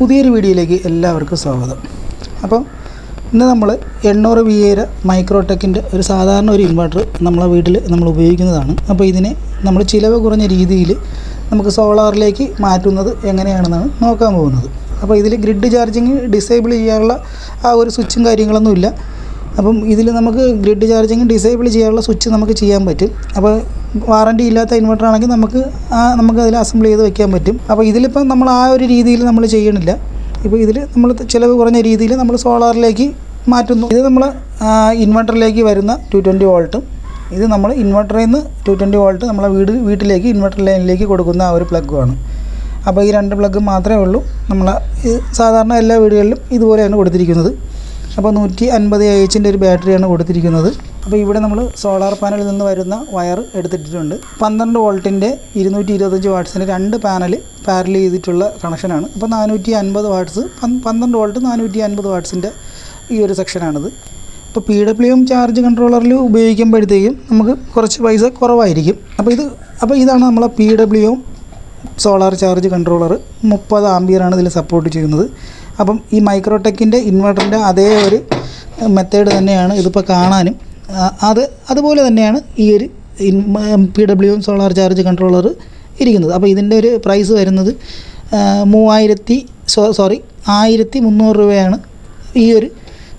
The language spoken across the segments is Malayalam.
പുതിയൊരു വീഡിയോയിലേക്ക് എല്ലാവർക്കും സ്വാഗതം. അപ്പം ഇന്ന് നമ്മൾ എണ്ണൂറ് വി എര മൈക്രോടെക്കിന്റെ ഒരു സാധാരണ ഒരു ഇൻവെർട്ടർ നമ്മളെ വീട്ടിൽ നമ്മൾ ഉപയോഗിക്കുന്നതാണ്. അപ്പോൾ ഇതിനെ നമ്മൾ ചിലവ് കുറഞ്ഞ രീതിയിൽ നമുക്ക് സോളാറിലേക്ക് മാറ്റുന്നത് എങ്ങനെയാണെന്നാണ് നോക്കാൻ പോകുന്നത്. അപ്പോൾ ഇതിൽ ഗ്രിഡ് ചാർജിങ് ഡിസേബിൾ ചെയ്യാനുള്ള ആ ഒരു സ്വിച്ചും കാര്യങ്ങളൊന്നുമില്ല അപ്പം ഇതിൽ നമുക്ക് ഗ്രിഡ് ചാർജിങ് ഡിസേബിൾ ചെയ്യാനുള്ള സ്വിച്ച് നമുക്ക് ചെയ്യാൻ പറ്റും. അപ്പോൾ വാറണ്ടി ഇല്ലാത്ത ഇൻവെർട്ടർ ആണെങ്കിൽ നമുക്ക് ആ നമുക്ക് അതിൽ അസംബിൾ ചെയ്ത് വെക്കാൻ പറ്റും. അപ്പോൾ ഇതിലിപ്പം നമ്മൾ ആ ഒരു രീതിയിൽ നമ്മൾ ചെയ്യണില്ല. ഇപ്പോൾ ഇതിൽ നമ്മൾ ചിലവ് കുറഞ്ഞ രീതിയിൽ നമ്മൾ സോളാറിലേക്ക് മാറ്റുന്നു. ഇത് നമ്മൾ ഇൻവെർട്ടറിലേക്ക് വരുന്ന ടു ട്വന്റി വോൾട്ടും ഇത് നമ്മൾ ഇൻവെർട്ടറിൽ നിന്ന് ടു ട്വന്റി വോൾട്ട് നമ്മളെ വീട് വീട്ടിലേക്ക് ഇൻവെർട്ടർ ലൈനിലേക്ക് കൊടുക്കുന്ന ആ ഒരു പ്ലഗുമാണ് അപ്പോൾ ഈ രണ്ട് പ്ലഗ് മാത്രമേ ഉള്ളൂ. നമ്മൾ സാധാരണ എല്ലാ വീടുകളിലും ഇതുപോലെയാണ് കൊടുത്തിരിക്കുന്നത്. അപ്പോൾ നൂറ്റി അൻപത് എച്ചിന്റെ ഒരു ബാറ്ററിയാണ് കൊടുത്തിരിക്കുന്നത്. അപ്പോൾ ഇവിടെ നമ്മൾ സോളാർ പാനലിൽ നിന്ന് വരുന്ന വയർ എടുത്തിട്ടുണ്ട് പന്ത്രണ്ട് വോൾട്ടിന്റെ ഇരുന്നൂറ്റി ഇരുപത്തഞ്ച് വാട്ട്സിന്റെ രണ്ട് പാനൽ പാരൽ ചെയ്തിട്ടുള്ള കണക്ഷനാണ് അപ്പോൾ നാനൂറ്റി അൻപത് വാട്ട്സ് പന്ത്രണ്ട് വോൾട്ട് നാനൂറ്റി അൻപത് വാട്ട്സിന്റെ ഈ ഒരു സെക്ഷനാണിത് ഇപ്പോൾ പി ഡബ്ല്യു എം ചാർജ് കൺട്രോളറിൽ ഉപയോഗിക്കുമ്പോഴത്തേക്കും നമുക്ക് കുറച്ച് പൈസ കുറവായിരിക്കും. അപ്പോൾ ഇത് അപ്പോൾ ഇതാണ് നമ്മളെ P W M solar charge controller മുപ്പത് ആംബിയറാണ് ഇതിൽ സപ്പോർട്ട് ചെയ്യുന്നത്. അപ്പം ഈ മൈക്രോടെക്കിന്റെ ഇൻവെർട്ടറിന്റെ അതേ ഒരു മെത്തേഡ് തന്നെയാണ് ഇതിപ്പോൾ കാണാനും. അത് അതുപോലെ തന്നെയാണ് ഈ ഒരു P W solar charge controller ഇരിക്കുന്നത്. അപ്പോൾ ഇതിന്റെ ഒരു പ്രൈസ് വരുന്നത് മൂവായിരത്തി സോറി ആയിരത്തി മുന്നൂറ് രൂപയാണ് ഈ ഒരു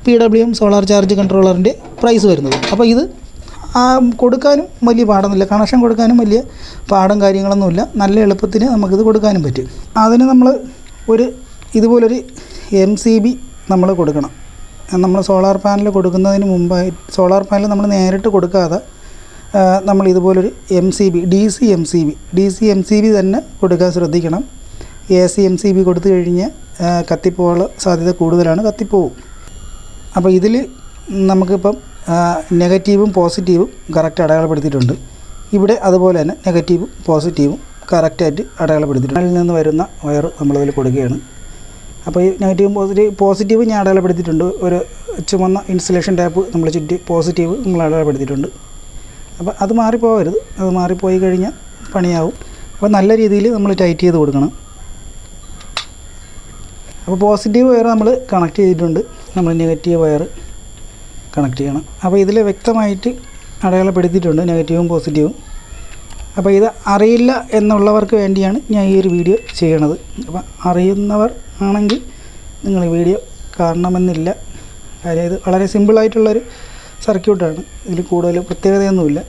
പി ഡബ്ല്യു സോളാർ ചാർജ് കൺട്രോളറിന്റെ പ്രൈസ് വരുന്നത്. അപ്പോൾ ഇത് കൊടുക്കാനും വലിയ പാടൊന്നുമില്ല. കണക്ഷൻ കൊടുക്കാനും വലിയ പാടും കാര്യങ്ങളൊന്നുമില്ല. നല്ല എളുപ്പത്തിന് നമുക്കിത് കൊടുക്കാനും പറ്റും. അതിന് നമ്മൾ ഒരു ഇതുപോലൊരു എം സി ബി നമ്മൾ കൊടുക്കണം. നമ്മൾ സോളാർ പാനൽ കൊടുക്കുന്നതിന് മുമ്പായി സോളാർ പാനൽ നമ്മൾ നേരിട്ട് കൊടുക്കാതെ നമ്മൾ ഇതുപോലൊരു M C B D C M C B D C M C B തന്നെ കൊടുക്കാൻ ശ്രദ്ധിക്കണം. A C M C B കൊടുത്തു കഴിഞ്ഞ് കത്തിപ്പോകാനുള്ള സാധ്യത കൂടുതലാണ് കത്തിപ്പോവും. അപ്പോൾ ഇതിൽ നമുക്കിപ്പം നെഗറ്റീവും പോസിറ്റീവും കറക്റ്റ് അടയാളപ്പെടുത്തിയിട്ടുണ്ട്. ഇവിടെ അതുപോലെ തന്നെ നെഗറ്റീവും പോസിറ്റീവും കറക്റ്റായിട്ട് അടയാളപ്പെടുത്തിയിട്ടുണ്ട്. അതിൽ നിന്ന് വരുന്ന വയർ നമ്മളതിൽ കൊടുക്കുകയാണ്. അപ്പോൾ ഈ നെഗറ്റീവ് പോസിറ്റീവ് പോസിറ്റീവ് ഞാൻ അടയാളപ്പെടുത്തിയിട്ടുണ്ട്. ഒരു ചുമന്ന ഇൻസുലേഷൻ ടാപ്പ് നമ്മൾ ചുറ്റി പോസിറ്റീവ് നമ്മൾ അടയാളപ്പെടുത്തിയിട്ടുണ്ട്. അപ്പോൾ അത് മാറിപ്പോകരുത്. അത് മാറിപ്പോയി കഴിഞ്ഞാൽ പണിയാവും. അപ്പോൾ നല്ല രീതിയിൽ നമ്മൾ ടൈറ്റ് ചെയ്ത് കൊടുക്കണം. അപ്പോൾ പോസിറ്റീവ് വയർ നമ്മൾ കണക്ട് ചെയ്തിട്ടുണ്ട്. നമ്മൾ നെഗറ്റീവ് വയർ കണക്ട് ചെയ്യണം. അപ്പോൾ ഇതിൽ വ്യക്തമായിട്ട് അടയാളപ്പെടുത്തിയിട്ടുണ്ട്. നെഗറ്റീവും പോസിറ്റീവും അപ്പോൾ ഇത് അറിയില്ല എന്നുള്ളവർക്ക് വേണ്ടിയാണ് ഞാൻ ഈ ഒരു വീഡിയോ ചെയ്യണത്. അപ്പോൾ അറിയുന്നവർ ആണെങ്കിൽ നിങ്ങൾ ഈ വീഡിയോ കാണണമെന്നില്ല. കാര്യം ഇത് വളരെ സിമ്പിളായിട്ടുള്ളൊരു സർക്യൂട്ടാണ്. ഇതിൽ കൂടുതൽ പ്രത്യേകതയൊന്നുമില്ല.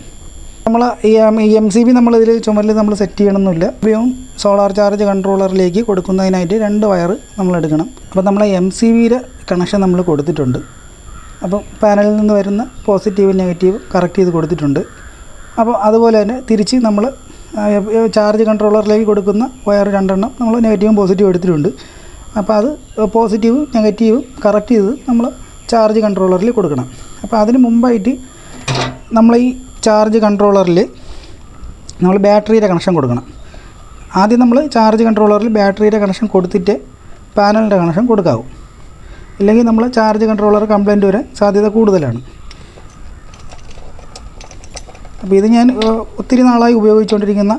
നമ്മൾ ഈ എം സി ബി നമ്മളിതിൽ ചുമരിൽ നമ്മൾ സെറ്റ് ചെയ്യണമെന്നില്ല ഉപയോഗം സോളാർ ചാർജ് കൺട്രോളറിലേക്ക് കൊടുക്കുന്നതിനായിട്ട് രണ്ട് വയർ നമ്മൾ എടുക്കണം. അപ്പോൾ നമ്മൾ എം സി ബിയുടെ കണക്ഷൻ നമ്മൾ കൊടുത്തിട്ടുണ്ട്. അപ്പം പാനലിൽ നിന്ന് വരുന്ന പോസിറ്റീവ് നെഗറ്റീവ് കറക്റ്റ് ചെയ്ത് കൊടുത്തിട്ടുണ്ട്. അപ്പോൾ അതുപോലെ തന്നെ തിരിച്ച് നമ്മൾ ചാർജ് കൺട്രോളറിലേക്ക് കൊടുക്കുന്ന വയർ രണ്ടെണ്ണം നമ്മൾ നെഗറ്റീവും പോസിറ്റീവും എടുത്തിട്ടുണ്ട്. അപ്പോൾ അത് പോസിറ്റീവും നെഗറ്റീവും കറക്റ്റ് ചെയ്ത് നമ്മൾ ചാർജ് കൺട്രോളറിൽ കൊടുക്കണം. അപ്പോൾ അതിന് മുമ്പായിട്ട് നമ്മൾ ഈ ചാർജ് കൺട്രോളറിൽ നമ്മൾ ബാറ്ററിയുടെ കണക്ഷൻ കൊടുക്കണം. ആദ്യം നമ്മൾ ചാർജ് കൺട്രോളറിൽ ബാറ്ററിയുടെ കണക്ഷൻ കൊടുത്തിട്ട് പാനലിന്റെ കണക്ഷൻ കൊടുക്കാവും. ഇല്ലെങ്കിൽ നമ്മൾ ചാർജ് കൺട്രോളർ കംപ്ലൈന്റ് വരാൻ സാധ്യത കൂടുതലാണ്. അപ്പോൾ ഇത് ഞാൻ ഒത്തിരി നാളായി ഉപയോഗിച്ചുകൊണ്ടിരിക്കുന്ന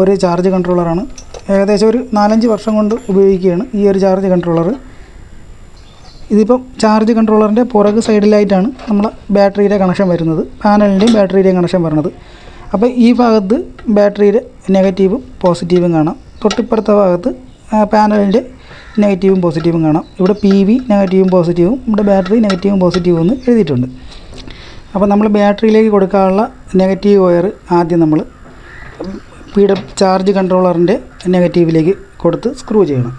ഒരു ചാർജ് കൺട്രോളറാണ്. ഏകദേശം ഒരു നാലഞ്ച് വർഷം കൊണ്ട് ഉപയോഗിക്കുകയാണ് ഈ ഒരു ചാർജ് കൺട്രോളർ ഇതിപ്പം ചാർജ് കൺട്രോളറിന്റെ പുറക് സൈഡിലായിട്ടാണ് നമ്മൾ ബാറ്ററിയുടെ കണക്ഷൻ വരുന്നത്. പാനലിന്റെയും ബാറ്ററിയുടെയും കണക്ഷൻ വരുന്നത് അപ്പോൾ ഈ ഭാഗത്ത് ബാറ്ററിയുടെ നെഗറ്റീവും പോസിറ്റീവും കാണാം. തൊട്ടിപ്പുറത്തെ ഭാഗത്ത് പാനലിന്റെ നെഗറ്റീവും പോസിറ്റീവും കാണാം. ഇവിടെ പി വി നെഗറ്റീവും പോസിറ്റീവും ഇവിടെ ബാറ്ററി നെഗറ്റീവും പോസിറ്റീവും എന്ന് എഴുതിയിട്ടുണ്ട്. അപ്പോൾ നമ്മൾ ബാറ്ററിയിലേക്ക് കൊടുക്കാനുള്ള നെഗറ്റീവ് വയർ ആദ്യം നമ്മൾ പീഡ ചാർജ് കൺട്രോളറിന്റെ നെഗറ്റീവിലേക്ക് കൊടുത്ത് സ്ക്രൂ ചെയ്യണം.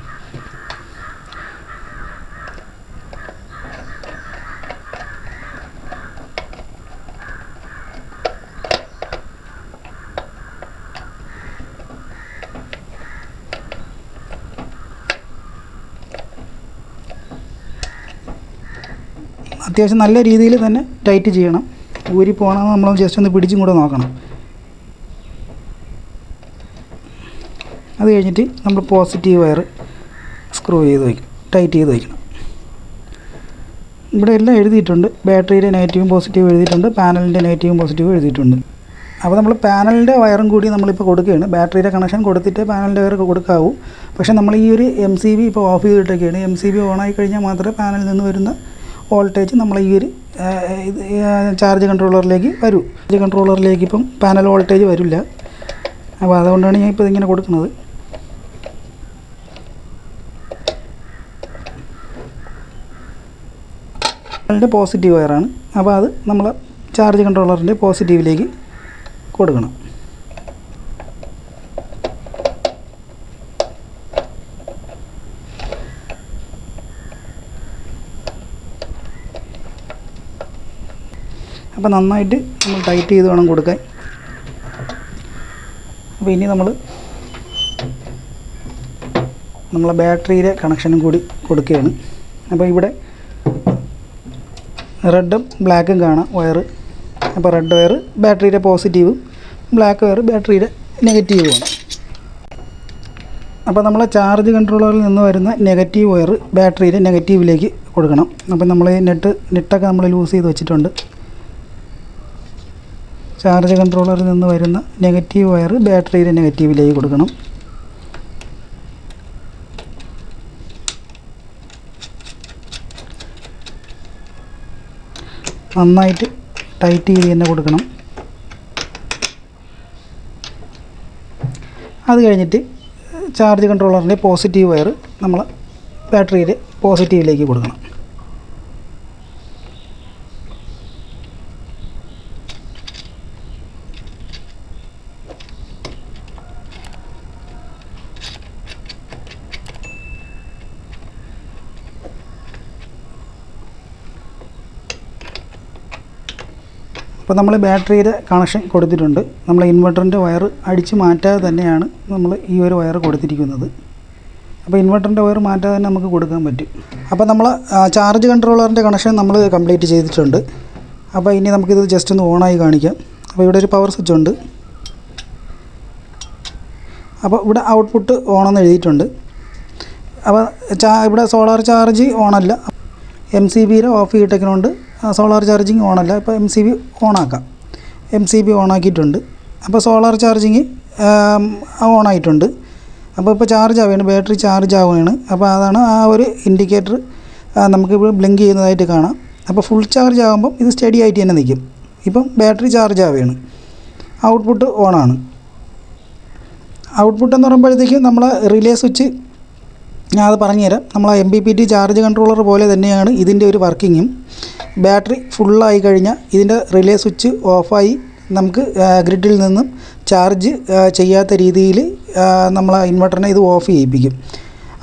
അത്യാവശ്യം നല്ല രീതിയിൽ തന്നെ ടൈറ്റ് ചെയ്യണം. ഊരി പോകണമെന്ന് നമ്മൾ ജസ്റ്റ് ഒന്ന് പിടിച്ചും കൂടെ നോക്കണം. അത് കഴിഞ്ഞിട്ട് നമ്മൾ പോസിറ്റീവ് വയർ സ്ക്രൂ ചെയ്ത് വയ്ക്കണം ടൈറ്റ് ചെയ്ത് വയ്ക്കണം ഇവിടെ എല്ലാം എഴുതിയിട്ടുണ്ട്. ബാറ്ററിയുടെ നെഗറ്റീവും പോസിറ്റീവും എഴുതിയിട്ടുണ്ട്. പാനലിന്റെ നെഗറ്റീവും പോസിറ്റീവും എഴുതിയിട്ടുണ്ട്. അപ്പോൾ നമ്മൾ പാനലിന്റെ വയറും കൂടി നമ്മളിപ്പോൾ കൊടുക്കുകയാണ്. ബാറ്ററിയുടെ കണക്ഷൻ കൊടുത്തിട്ട് പാനലിന്റെ വയറൊക്കെ കൊടുക്കാവൂ. പക്ഷേ നമ്മൾ ഈ ഒരു എം സി ബി ഇപ്പോൾ ഓഫ് ചെയ്തിട്ടൊക്കെയാണ്. എം സി ബി ഓണായി കഴിഞ്ഞാൽ മാത്രമേ പാനലിൽ നിന്ന് വരുന്ന വോൾട്ടേജ് നമ്മൾ ഈ ഒരു ഇത് ചാർജ് കൺട്രോളറിലേക്ക് വരൂ. ചാർജ് കൺട്രോളറിലേക്ക് ഇപ്പം പാനൽ വോൾട്ടേജ് വരില്ല. അപ്പോൾ അതുകൊണ്ടാണ് ഞാൻ ഇപ്പോൾ ഇതിങ്ങനെ കൊടുക്കുന്നത്. അതിന്റെ പോസിറ്റീവ് വയറാണ്. അപ്പോൾ അത് നമ്മൾ ചാർജ് കൺട്രോളറിന്റെ പോസിറ്റീവിലേക്ക് കൊടുക്കണം. അപ്പോൾ നന്നായിട്ട് നമ്മൾ ടൈറ്റ് ചെയ്ത് വേണം കൊടുക്കാൻ. അപ്പോൾ ഇനി നമ്മൾ നമ്മളെ ബാറ്ററിയിലെ കണക്ഷനും കൂടി കൊടുക്കുകയാണ്. അപ്പോൾ ഇവിടെ റെഡും ബ്ലാക്കും കാണാം വയർ. അപ്പോൾ റെഡ് വയർ ബാറ്ററിയുടെ പോസിറ്റീവും ബ്ലാക്ക് വയർ ബാറ്ററിയുടെ നെഗറ്റീവുമാണ്. അപ്പോൾ നമ്മൾ ചാർജ് കൺട്രോളറിൽ നിന്ന് വരുന്ന നെഗറ്റീവ് വയർ ബാറ്ററിയുടെ നെഗറ്റീവിലേക്ക് കൊടുക്കണം. അപ്പോൾ നമ്മൾ നെറ്റ് നെറ്റൊക്കെ നമ്മൾ ലൂസ് ചെയ്ത് വെച്ചിട്ടുണ്ട്. ചാർജ് കൺട്രോളറിൽ നിന്ന് വരുന്ന നെഗറ്റീവ് വയർ ബാറ്ററിയുടെ നെഗറ്റീവിലേക്ക് കൊടുക്കണം. നന്നായിട്ട് ടൈറ്റ് ചെയ്ത് തന്നെ കൊടുക്കണം. അത് കഴിഞ്ഞിട്ട് ചാർജ് കൺട്രോളറിന്റെ പോസിറ്റീവ് വയർ നമ്മൾ ബാറ്ററിയിൽ പോസിറ്റീവിലേക്ക് കൊടുക്കണം. അപ്പോൾ നമ്മൾ ബാറ്ററിയുടെ കണക്ഷൻ കൊടുത്തിട്ടുണ്ട്. നമ്മൾ ഇൻവെർട്ടറിന്റെ വയർ അടിച്ച് മാറ്റാതെ തന്നെയാണ് നമ്മൾ ഈ ഒരു വയർ കൊടുത്തിരിക്കുന്നത്. അപ്പോൾ ഇൻവെർട്ടറിന്റെ വയർ മാറ്റാതെ തന്നെ നമുക്ക് കൊടുക്കാൻ പറ്റും. അപ്പോൾ നമ്മൾ ചാർജ് കൺട്രോളറിന്റെ കണക്ഷൻ നമ്മൾ കംപ്ലീറ്റ് ചെയ്തിട്ടുണ്ട്. അപ്പോൾ ഇനി നമുക്കിത് ജസ്റ്റ് ഒന്ന് ഓണായി കാണിക്കാം. അപ്പോൾ ഇവിടെ ഒരു പവർ സ്വിച്ച് ഉണ്ട്. അപ്പോൾ ഇവിടെ ഔട്ട്പുട്ട് ഓണെന്ന് എഴുതിയിട്ടുണ്ട്. അപ്പോൾ ഇവിടെ സോളാർ ചാർജ് ഓണല്ല. എം സി ബിയിലെ ഓഫ് ചെയ്തിട്ടേക്കുന്നുണ്ട് സോളാർ ചാർജിങ് ഓണല്ല ഇപ്പോൾ എം സി ബി ഓണാക്കാം. എം സി ബി ഓണാക്കിയിട്ടുണ്ട്. അപ്പോൾ സോളാർ ചാർജിങ് ഓണായിട്ടുണ്ട്. അപ്പോൾ ഇപ്പോൾ ചാർജ് ആവുകയാണ് ബാറ്ററി ചാർജ് ആവുകയാണ് അപ്പോൾ അതാണ് ആ ഒരു ഇൻഡിക്കേറ്റർ നമുക്ക് ഇപ്പോൾ ബ്ലിങ്ക് ചെയ്യുന്നതായിട്ട് കാണാം. അപ്പോൾ ഫുൾ ചാർജ് ആകുമ്പം ഇത് സ്റ്റഡി ആയിട്ട് തന്നെ നിൽക്കും. ഇപ്പം ബാറ്ററി ചാർജ് ആവുകയാണ് ഔട്ട്പുട്ട് ഓണാണ്. ഔട്ട്പുട്ട് എന്ന് പറയുമ്പോഴത്തേക്കും നമ്മൾ റിലേ സ്വിച്ച് ഞാൻ അത് പറഞ്ഞുതരാം. നമ്മൾ ആ M B P T charge controller പോലെ തന്നെയാണ് ഇതിന്റെ ഒരു വർക്കിങ്ങും. ബാറ്ററി ഫുള്ളായി കഴിഞ്ഞാൽ ഇതിന്റെ റിലേ സ്വിച്ച് ഓഫായി നമുക്ക് ഗ്രിഡിൽ നിന്നും ചാർജ് ചെയ്യാത്ത രീതിയിൽ നമ്മൾ ഇൻവെർട്ടറിനെ ഇത് ഓഫ് ചെയ്യിപ്പിക്കും.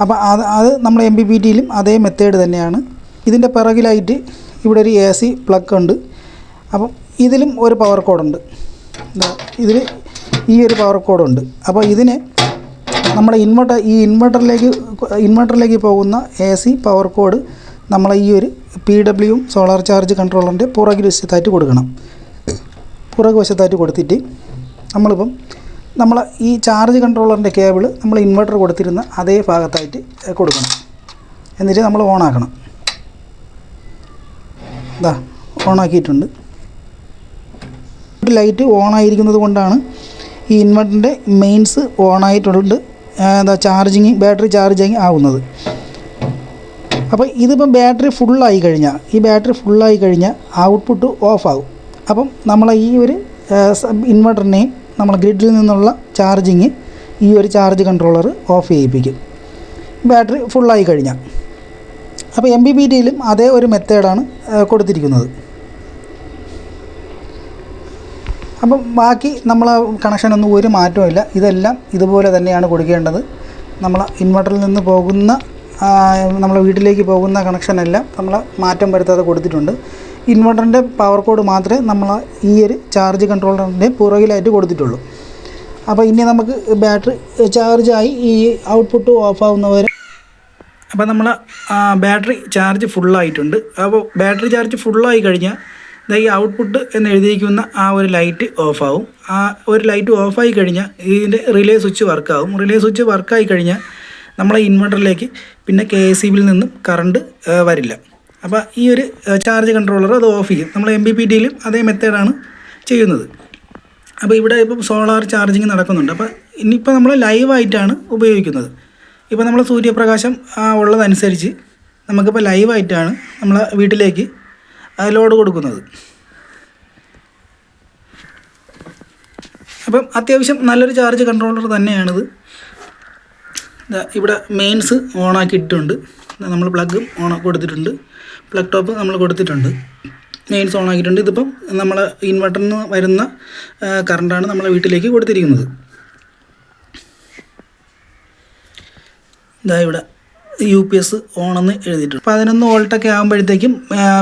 അപ്പോൾ അത് അത് നമ്മൾ എം ബി പി ടിയിലും അതേ മെത്തേഡ് തന്നെയാണ്. ഇതിന്റെ പിറകിലായിട്ട് ഇവിടെ ഒരു എ സി പ്ലഗ് ഉണ്ട്. അപ്പം ഇതിലും ഒരു പവർ കോഡുണ്ട് ഇതിൽ ഈ ഒരു പവർ കോഡുണ്ട് അപ്പോൾ ഇതിനെ നമ്മുടെ ഇൻവെർട്ടർ ഈ ഇൻവെർട്ടറിലേക്ക് ഇൻവെർട്ടറിലേക്ക് പോകുന്ന എ സി പവർ കോഡ് നമ്മൾ ഈ ഒരു പി ഡബ്ല്യു സോളാർ ചാർജ് കൺട്രോളറിന്റെ പുറകിൽ വശത്തായിട്ട് കൊടുക്കണം. പുറകു വശത്തായിട്ട് കൊടുത്തിട്ട് നമ്മളിപ്പം നമ്മൾ ഈ ചാർജ് കൺട്രോളറിന്റെ കേബിൾ നമ്മൾ ഇൻവെർട്ടർ കൊടുത്തിരുന്ന അതേ ഭാഗത്തായിട്ട് കൊടുക്കണം. എന്നിട്ട് നമ്മൾ ഓണാക്കണം ഇതാ ഓണാക്കിയിട്ടുണ്ട് ലൈറ്റ് ഓണായിരിക്കുന്നത് കൊണ്ടാണ് ഈ ഇൻവെർട്ടറിന്റെ മെയിൻസ് ഓണായിട്ടുണ്ട് എന്താ ചാർജിങ് ബാറ്ററി ചാർജിങ് ആവുന്നത്. അപ്പോൾ ഇതിപ്പം ബാറ്ററി ഫുള്ളായി കഴിഞ്ഞാൽ ഈ ബാറ്ററി ഫുള്ളായി കഴിഞ്ഞാൽ ഔട്ട്പുട്ട് ഓഫാകും അപ്പം നമ്മൾ ഈ ഒരു ഇൻവെർട്ടറിനെയും നമ്മൾ ഗ്രിഡിൽ നിന്നുള്ള ചാർജിങ് ഈ ഒരു ചാർജ് കൺട്രോളർ ഓഫ് ചെയ്യിപ്പിക്കും. ബാറ്ററി ഫുള്ളായി കഴിഞ്ഞാൽ അപ്പോൾ എം ബി ബി ടിയിലും അതേ ഒരു മെത്തേഡാണ് കൊടുത്തിരിക്കുന്നത്. അപ്പം ബാക്കി നമ്മൾ കണക്ഷനൊന്നും ഒരു മാറ്റവും ഇതെല്ലാം ഇതുപോലെ തന്നെയാണ് കൊടുക്കേണ്ടത്. നമ്മൾ ഇൻവെർട്ടറിൽ നിന്ന് പോകുന്ന നമ്മളെ വീട്ടിലേക്ക് പോകുന്ന കണക്ഷനെല്ലാം നമ്മൾ മാറ്റം വരുത്താതെ കൊടുത്തിട്ടുണ്ട്. ഇൻവെർട്ടറിന്റെ പവർ കോഡ് മാത്രമേ നമ്മൾ ഈ ഒരു ചാർജ് കൺട്രോളറിന്റെ പുറകിലായിട്ട് കൊടുത്തിട്ടുള്ളൂ. അപ്പോൾ ഇനി നമുക്ക് ബാറ്ററി ചാർജായി ഈ ഔട്ട്പുട്ട് ഓഫ് ആവുന്നവരെ അപ്പോൾ നമ്മൾ ബാറ്ററി ചാർജ് ഫുള്ളായിട്ടുണ്ട്. അപ്പോൾ ബാറ്ററി ചാർജ് ഫുള്ളായി കഴിഞ്ഞാൽ ഈ ഔട്ട്പുട്ട് എന്ന് എഴുതിയിരിക്കുന്ന ആ ഒരു ലൈറ്റ് ഓഫാവും ആ ഒരു ലൈറ്റ് ഓഫായി കഴിഞ്ഞാൽ ഇതിന്റെ റിലേ സ്വിച്ച് വർക്കാവും റിലേ സ്വിച്ച് വർക്കായി കഴിഞ്ഞാൽ നമ്മളെ ഇൻവെർട്ടറിലേക്ക് പിന്നെ കെ എസ് ബിയിൽ നിന്നും കറണ്ട് വരില്ല. അപ്പോൾ ഈ ഒരു ചാർജ് കൺട്രോളർ അത് ഓഫ് ചെയ്യും. നമ്മൾ എം ബി പി ടിയിലും അതേ മെത്തേഡാണ് ചെയ്യുന്നത്. അപ്പോൾ ഇവിടെ ഇപ്പം സോളാർ ചാർജിങ് നടക്കുന്നുണ്ട്. അപ്പോൾ ഇനിയിപ്പോൾ നമ്മൾ ലൈവായിട്ടാണ് ഉപയോഗിക്കുന്നത്. ഇപ്പോൾ നമ്മൾ സൂര്യപ്രകാശം ഉള്ളതനുസരിച്ച് നമുക്കിപ്പോൾ ലൈവായിട്ടാണ് നമ്മളെ വീട്ടിലേക്ക് ലോഡ് കൊടുക്കുന്നത്. അപ്പം അത്യാവശ്യം നല്ലൊരു ചാർജ് കൺട്രോളർ തന്നെയാണിത്. ഇവിടെ മെയിൻസ് ഓണാക്കിയിട്ടുണ്ട് നമ്മൾ പ്ലഗ് ഓൺ കൊടുത്തിട്ടുണ്ട്. പ്ലഗ് ടോപ്പ് നമ്മൾ കൊടുത്തിട്ടുണ്ട്. മെയിൻസ് ഓൺ ആക്കിയിട്ടുണ്ട് ഇതിപ്പം നമ്മൾ ഇൻവെർട്ടറിൽ നിന്ന് വരുന്ന കറണ്ടാണ് നമ്മളെ വീട്ടിലേക്ക് കൊടുത്തിരിക്കുന്നത്. ഇതാ ഇവിടെ യു പി എസ് ഓണെന്ന് എഴുതിയിട്ടുണ്ട്. പതിനൊന്ന് വോൾട്ടൊക്കെ ആകുമ്പോഴത്തേക്കും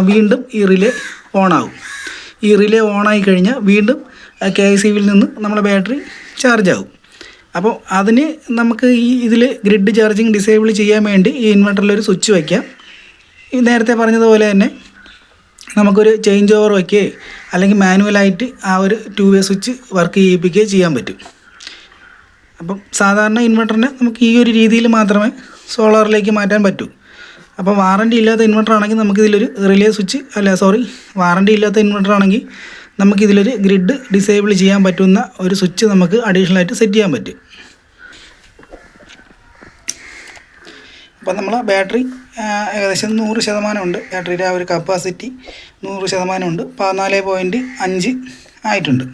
വീണ്ടും ഈ റിലേ ഓണാകും. ഈ റിലേ ഓണായി കഴിഞ്ഞാൽ വീണ്ടും കെ ഐ സി വിയിൽ നിന്ന് നമ്മുടെ ബാറ്ററി ചാർജ് ആകും. അപ്പോൾ അതിന് നമുക്ക് ഈ ഇതിൽ ഗ്രിഡ് ചാർജിങ് ഡിസേബിൾ ചെയ്യാൻ വേണ്ടി ഈ ഇൻവെർട്ടറിൽ ഒരു സ്വിച്ച് വയ്ക്കാം. നേരത്തെ പറഞ്ഞതുപോലെ തന്നെ നമുക്കൊരു ചേഞ്ച് ഓവർ വയ്ക്കുകയോ അല്ലെങ്കിൽ മാനുവലായിട്ട് ആ ഒരു ടു വേ സ്വിച്ച് വർക്ക് ചെയ്യിപ്പിക്കുകയോ ചെയ്യാൻ പറ്റും. അപ്പം സാധാരണ ഇൻവെർട്ടറിനെ നമുക്ക് ഈ ഒരു രീതിയിൽ മാത്രമേ സോളാറിലേക്ക് മാറ്റാൻ പറ്റും. അപ്പോൾ വാറണ്ടി ഇല്ലാത്ത ഇൻവെർട്ടർ ആണെങ്കിൽ നമുക്കിതിലൊരു റിലേ സ്വിച്ച് അല്ല സോറി വാറണ്ടി ഇല്ലാത്ത ഇൻവെർട്ടർ ആണെങ്കിൽ നമുക്കിതിലൊരു ഗ്രിഡ് ഡിസേബിൾ ചെയ്യാൻ പറ്റുന്ന ഒരു സ്വിച്ച് നമുക്ക് അഡീഷണൽ ആയിട്ട് സെറ്റ് ചെയ്യാൻ പറ്റും. അപ്പം നമ്മൾ ബാറ്ററി ഏകദേശം നൂറ് ശതമാനമുണ്ട്. ബാറ്ററിയുടെ ആ ഒരു കപ്പാസിറ്റി നൂറ് ശതമാനമുണ്ട്. പതിനാല് പോയിന്റ് അഞ്ച് ആയിട്ടുണ്ട്.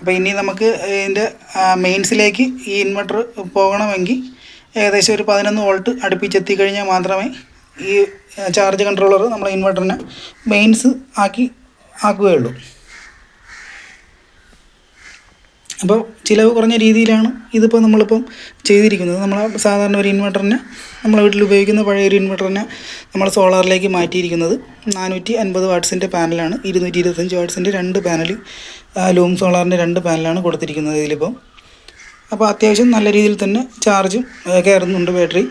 അപ്പോൾ ഇനി നമുക്ക് ഇതിന്റെ മെയിൻസിലേക്ക് ഈ ഇൻവെർട്ടർ പോകണമെങ്കിൽ ഏകദേശം ഒരു പതിനൊന്ന് വോൾട്ട് അടുപ്പിച്ചെത്തി കഴിഞ്ഞാൽ മാത്രമേ ഈ ചാർജ് കൺട്രോളർ നമ്മളെ ഇൻവെർട്ടറിനെ മെയിൻസ് ആക്കി ആക്കുകയുള്ളൂ. അപ്പോൾ ചിലവ് കുറഞ്ഞ രീതിയിലാണ് ഇതിപ്പോൾ നമ്മളിപ്പം ചെയ്തിരിക്കുന്നത്. നമ്മൾ സാധാരണ ഒരു ഇൻവെർട്ടറിനെ നമ്മൾ വീട്ടിൽ ഉപയോഗിക്കുന്ന പഴയ ഒരു ഇൻവെർട്ടറിനെ നമ്മൾ സോളാറിലേക്ക് മാറ്റിയിരിക്കുന്നത് നാനൂറ്റി അൻപത് വാട്ട്സിന്റെ പാനലാണ് ഇരുന്നൂറ്റി ഇരുപത്തഞ്ച് വാട്ട്സിന്റെ രണ്ട് പാനൽ ലൂം സോളാറിന്റെ രണ്ട് പാനലാണ് കൊടുത്തിരിക്കുന്നത് ഇതിലിപ്പം. അപ്പോൾ അത്യാവശ്യം നല്ല രീതിയിൽ തന്നെ ചാർജും കയറുന്നുണ്ട് ബാറ്ററി.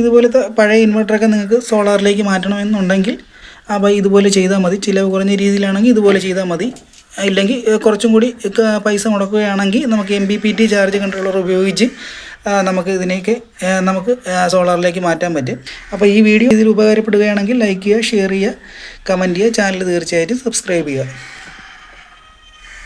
ഇതുപോലത്തെ പഴയ ഇൻവെർട്ടറൊക്കെ നിങ്ങൾക്ക് സോളാറിലേക്ക് മാറ്റണമെന്നുണ്ടെങ്കിൽ അപ്പോൾ ഇതുപോലെ ചെയ്താൽ മതി. ചിലവ് കുറഞ്ഞ രീതിയിലാണെങ്കിൽ ഇതുപോലെ ചെയ്താൽ മതി. ഇല്ലെങ്കിൽ കുറച്ചും കൂടി പൈസ മുടക്കുകയാണെങ്കിൽ നമുക്ക് M B P T charge controller ഉപയോഗിച്ച് നമുക്ക് ഇതിനേക്ക് നമുക്ക് സോളാറിലേക്ക് മാറ്റാൻ പറ്റും. അപ്പോൾ ഈ വീഡിയോ ഇതിൽ ഉപകാരപ്പെടുകയാണെങ്കിൽ ലൈക്ക് ചെയ്യുക ഷെയർ ചെയ്യുക കമന്റ് ചെയ്യുക ചാനൽ തീർച്ചയായിട്ടും സബ്സ്ക്രൈബ് ചെയ്യുക.